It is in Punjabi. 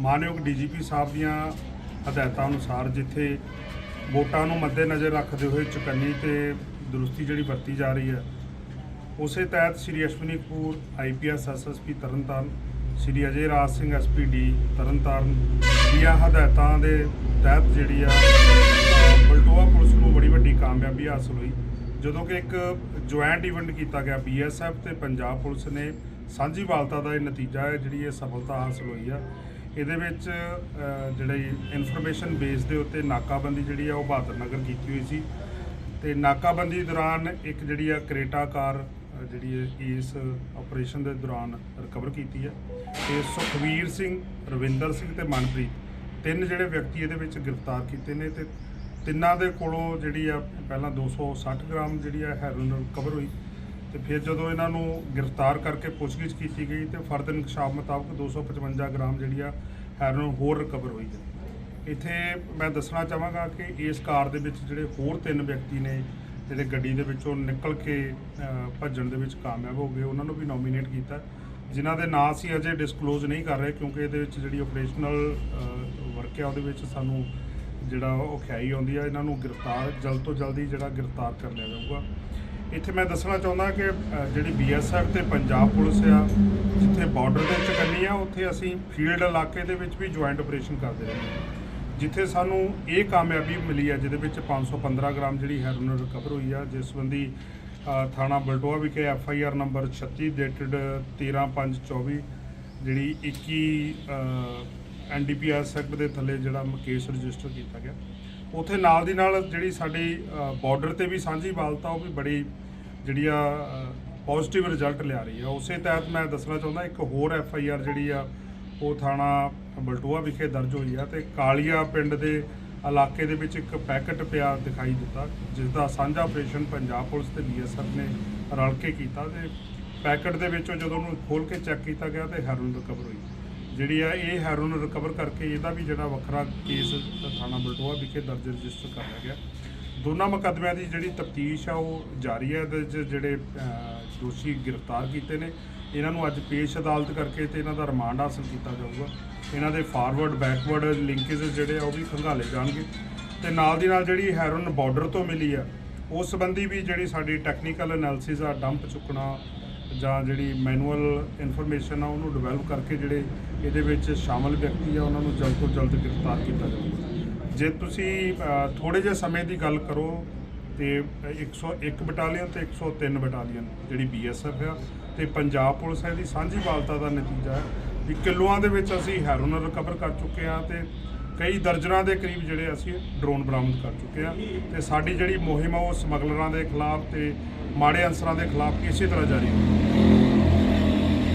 ਮਾਨਯੋਗ ਡੀਜੀਪੀ ਸਾਹਿਬ ਦੀਆਂ ਹਦਾਇਤਾਂ ਅਨੁਸਾਰ ਜਿੱਥੇ ਵੋਟਾਂ ਨੂੰ ਮੱਦੇਨਜ਼ਰ ਰੱਖਦੇ ਹੋਏ ਚੁਕੰਨੀ ਤੇ ਦਰੁਸਤੀ ਜਿਹੜੀ ਵਰਤੀ ਜਾ ਰਹੀ ਹੈ ਉਸੇ ਤਹਿਤ Shri Ashwani Kapoor IPS SSP Tarn Taran Shri Ajay Raj Singh SPD Tarn Taran ਦੀਆਂ ਹਦਾਇਤਾਂ ਦੇ ਤਹਿਤ ਜਿਹੜੀ ਆ ਅ, ਬਲਟੋਆ ਪੁਲਿਸ ਨੂੰ ਬੜੀ ਵੱਡੀ ਕਾਮਯਾਬੀ ਹਾਸਲ ਹੋਈ। ਜਦੋਂ ਕਿ ਇੱਕ ਜੁਆਇੰਟ ਇਵੈਂਟ ਕੀਤਾ ਗਿਆ ਬੀਐਸਐਫ ਤੇ ਪੰਜਾਬ ਪੁਲਿਸ ਨੇ ਸਾਂਝੀ ਵਾਲਤਾ ਦਾ ਇਹ ਨਤੀਜਾ ਹੈ ਜਿਹੜੀ ਇਹ ਸਫਲਤਾ ਹਾਸਲ ਹੋਈ ਆ। ਇਹਦੇ ਵਿੱਚ ਜਿਹੜੀ ਇਨਫੋਰਮੇਸ਼ਨ ਬੇਸ ਦੇ ਉੱਤੇ ਨਾਕਾਬੰਦੀ ਜਿਹੜੀ ਆ ਉਹ ਬਹਾਦਰ ਨਗਰ ਕੀਤੀ ਹੋਈ ਸੀ। ਤੇ ਨਾਕਾਬੰਦੀ ਦੌਰਾਨ ਇੱਕ ਜਿਹੜੀ ਆ ਕਰੇਟਾ ਕਾਰ ਜਿਹੜੀ ਹੈ ਇਸ ਆਪਰੇਸ਼ਨ ਦੇ ਦੌਰਾਨ ਰਿਕਵਰ ਕੀਤੀ ਹੈ ਤੇ ਸੁਖਵੀਰ ਸਿੰਘ, ਰਵਿੰਦਰ ਸਿੰਘ ਤੇ ਮਨਪ੍ਰੀਤ, ਤਿੰਨ ਜਿਹੜੇ ਵਿਅਕਤੀ ਇਹਦੇ ਵਿੱਚ ਗ੍ਰਿਫਤਾਰ ਕੀਤੇ ਨੇ ਤੇ ਤਿੰਨਾਂ ਦੇ ਕੋਲੋਂ ਜਿਹੜੀ ਆ ਪਹਿਲਾਂ 260 ਗ੍ਰਾਮ ਜਿਹੜੀ ਆ ਹੈਰੋਇਨ ਰਿਕਵਰ ਹੋਈ। ਤੇ ਫਿਰ ਜਦੋਂ ਇਹਨਾਂ ਨੂੰ ਗ੍ਰਿਫਤਾਰ ਕਰਕੇ ਪੁੱਛਗਿੱਛ ਕੀਤੀ ਗਈ ਤੇ ਫਰਦ ਇਨਕਸ਼ਾਫ ਮੁਤਾਬਕ 255 ਗ੍ਰਾਮ ਜਿਹੜੀ ਆ ਹੈਰੋਇਨ ਹੋਰ ਰਿਕਵਰ ਹੋਈ ਹੈ। ਇੱਥੇ ਮੈਂ ਦੱਸਣਾ ਚਾਹਾਂਗਾ ਕਿ ਇਸ ਕਾਰ ਦੇ ਵਿੱਚ ਜਿਹੜੇ ਹੋਰ ਤਿੰਨ ਵਿਅਕਤੀ ਨੇ, ਜਿਹੜੇ ਗੱਡੀ ਦੇ ਵਿੱਚੋਂ ਨਿਕਲ ਕੇ ਭੱਜਣ ਦੇ ਵਿੱਚ ਕਾਮਯਾਬ ਹੋ ਗਏ, ਉਹਨਾਂ ਨੂੰ ਵੀ ਨੋਮੀਨੇਟ ਕੀਤਾ। ਜਿਨ੍ਹਾਂ ਦੇ ਨਾਂ ਅਸੀਂ ਅਜੇ ਡਿਸਕਲੋਜ਼ ਨਹੀਂ ਕਰ ਰਹੇ ਕਿਉਂਕਿ ਇਹਦੇ ਵਿੱਚ ਜਿਹੜੀ ਆਪਰੇਸ਼ਨਲ ਵਰਕ ਹੈ ਉਹਦੇ ਵਿੱਚ ਸਾਨੂੰ ਜਿਹੜਾ ਉਹ ਖਿਆਈ ਆਉਂਦੀ ਆ, ਇਹਨਾਂ ਨੂੰ ਗ੍ਰਿਫਤਾਰ, ਜਲਦ ਤੋਂ ਜਲਦੀ ਜਿਹੜਾ ਗ੍ਰਿਫਤਾਰ ਕਰ ਲਿਆ ਜਾਊਗਾ। ਇੱਥੇ ਮੈਂ ਦੱਸਣਾ ਚਾਹੁੰਦਾ ਕਿ ਅ, ਜਿਹੜੀ ਬੀਐਸਐਫ ਤੇ ਪੰਜਾਬ ਪੁਲਿਸ ਆ ਜਿੱਥੇ ਬਾਰਡਰ ਦੇ ਵਿੱਚ ਚਕੰਨੀ ਆ ਉੱਥੇ ਅਸੀਂ ਫੀਲਡ ਇਲਾਕੇ ਦੇ ਵਿੱਚ ਵੀ ਜੁਆਇੰਟ ਆਪਰੇਸ਼ਨ ਕਰਦੇ ਰਹੇ ਹਾਂ। ਜਿੱਥੇ ਸਾਨੂੰ ਇਹ ਕਾਮਯਾਬੀ ਮਿਲੀ ਆ ਜਿਹਦੇ ਵਿੱਚ 515 ਗ੍ਰਾਮ ਜਿਹੜੀ ਹੈਰੋਇਨ ਰਿਕਵਰ ਹੋਈ ਆ ਜਿਸ ਸੰਬੰਧੀ ਥਾਣਾ ਬਲਟੋਆ ਵਿਖੇ F I R number 36 dated 13524 ਜਿਹੜੀ 21 N D P S act ਦੇ ਥੱਲੇ ਜਿਹੜਾ ਕੇਸ ਰਜਿਸਟਰ ਕੀਤਾ ਗਿਆ। ਉਥੇ ਨਾਲ ਦੀ ਨਾਲ ਜਿਹੜੀ ਸਾਡੀ ਬਾਰਡਰ ਤੇ ਵੀ ਸਾਂਝੀ ਵਾਲਤਾ, ਉਹ ਵੀ ਬੜੀ ਜਿਹੜੀ ਆ ਪੋਜ਼ਿਟਿਵ ਰਿਜ਼ਲਟ ਲਿਆ ਰਹੀ ਆ। ਉਸੇ ਤਹਿਤ ਮੈਂ ਦੱਸਣਾ ਚਾਹੁੰਦਾ, ਇੱਕ ਹੋਰ ਐਫ ਆਈ ਆਰ ਜਿਹੜੀ ਆ, ਉਹ ਥਾਣਾ ਬਲਟੂਆ ਵਿਖੇ ਦਰਜ ਹੋਈ ਆ ਤੇ ਕਾਲੀਆ ਪਿੰਡ ਦੇ ਇਲਾਕੇ ਦੇ ਵਿੱਚ ਇੱਕ ਪੈਕਟ ਪਿਆ ਦਿਖਾਈ ਦਿੱਤਾ ਜਿਸ ਦਾ ਸਾਂਝਾ ਆਪਰੇਸ਼ਨ ਪੰਜਾਬ ਪੁਲਿਸ ਤੇ ਬੀਐਸਐਫ ਨੇ ਰਲ ਕੇ ਕੀਤਾ ਤੇ ਪੈਕਟ ਦੇ ਵਿੱਚੋਂ ਜਦੋਂ ਉਹਨੂੰ ਖੋਲ ਕੇ ਚੈੱਕ ਕੀਤਾ ਗਿਆ ਤੇ ਹੈਰੋਇਨ ਰਿਕਵਰ ਹੋਈ। ਜਿਹੜੀ ਆ, ਇਹ ਹੈਰੋਨ ਰਿਕਵਰ ਕਰਕੇ ਇਹਦਾ ਵੀ ਜਿਹੜਾ ਵੱਖਰਾ ਕੇਸ ਥਾਣਾ ਬਲਟੋਆ ਵਿਖੇ ਦਰਜ ਰਜਿਸਟਰ ਕਰ ਲਿਆ ਗਿਆ। ਦੋਨਾਂ ਮੁਕੱਦਮਿਆਂ ਦੀ ਜਿਹੜੀ ਤਫਤੀਸ਼ ਆ, ਉਹ ਜਾਰੀ ਹੈ ਇਹਦੇ 'ਚ ਜਿਹੜੇ ਦੋਸ਼ੀ ਗ੍ਰਿਫਤਾਰ ਕੀਤੇ ਨੇ। ਇਹਨਾਂ ਨੂੰ ਅੱਜ ਪੇਸ਼ ਅਦਾਲਤ ਕਰਕੇ ਤੇ ਇਹਨਾਂ ਦਾ ਰਿਮਾਂਡ ਹਾਸਲ ਕੀਤਾ ਜਾਊਗਾ। ਇਹਨਾਂ ਦੇ ਫਾਰਵਰਡ ਬੈਕਵਰਡ ਲਿੰਕੇਜ ਜਿਹੜੇ ਆ, ਉਹ ਵੀ ਖੰਗਾਲੇ ਜਾਣਗੇ। ਤੇ ਨਾਲ ਦੀ ਨਾਲ ਜਿਹੜੀ ਹੈਰੋਨ ਬਾਰਡਰ ਤੋਂ ਮਿਲੀ ਆ, ਉਸ ਸੰਬੰਧੀ ਵੀ ਜਿਹੜੀ ਸਾਡੀ ਟੈਕਨੀਕਲ ਐਨਾਲਿਸਿਸ ਆ ਡੰਪ ਚੁੱਕਣਾ ਜਾਂ ਜਿਹੜੀ ਮੈਨੂਅਲ ਇਨਫੋਰਮੇਸ਼ਨ ਆ ਉਹਨੂੰ ਡਿਵੈਲਪ ਕਰਕੇ ਜਿਹੜੇ ਇਹਦੇ ਵਿੱਚ ਸ਼ਾਮਲ ਵਿਅਕਤੀ ਆ ਉਹਨਾਂ ਨੂੰ ਜਲਦ ਤੋਂ ਜਲਦ ਗ੍ਰਿਫਤਾਰ ਕੀਤਾ ਜਾਊਗਾ ਜੇ ਤੁਸੀਂ ਅ, ਥੋੜੇ ਜਿਹੇ ਸਮੇਂ ਦੀ ਗੱਲ ਕਰੋ ਤੇ 101 ਬਟਾਲੀਅਨ ਤੇ 103 ਬਟਾਲੀਅਨ ਜਿਹੜੀ ਬੀਐਸਐਫ ਆ ਤੇ ਪੰਜਾਬ ਪੁਲਿਸ ਹੈ ਦੀ ਸਾਂਝੀ ਬਾਲਤਾ ਦਾ ਨਤੀਜਾ ਹੈ ਵੀ ਕਿਲੋਆਂ ਦੇ ਵਿੱਚ ਅਸੀਂ ਹੈਰੋਨ ਰਿਕਵਰ ਕਰ ਚੁੱਕੇ ਆ ਤੇ ਕਈ ਦਰਜਨਾਂ ਦੇ ਕਰੀਬ ਜਿਹੜੇ ਅਸੀਂ ਡਰੋਨ ਬਰਾਮਦ ਕਰ ਚੁੱਕੇ ਆ ਤੇ ਸਾਡੀ ਜਿਹੜੀ ਮੁਹਿੰਮ ਆ ਉਹ ਸਮਗਲਰਾਂ ਦੇ ਖਿਲਾਫ ਤੇ ਮਾੜੇ ਅਨਸਰਾਂ ਦੇ ਖਿਲਾਫ ਇਸੇ ਤਰ੍ਹਾਂ ਜਾਰੀ ਹੈ।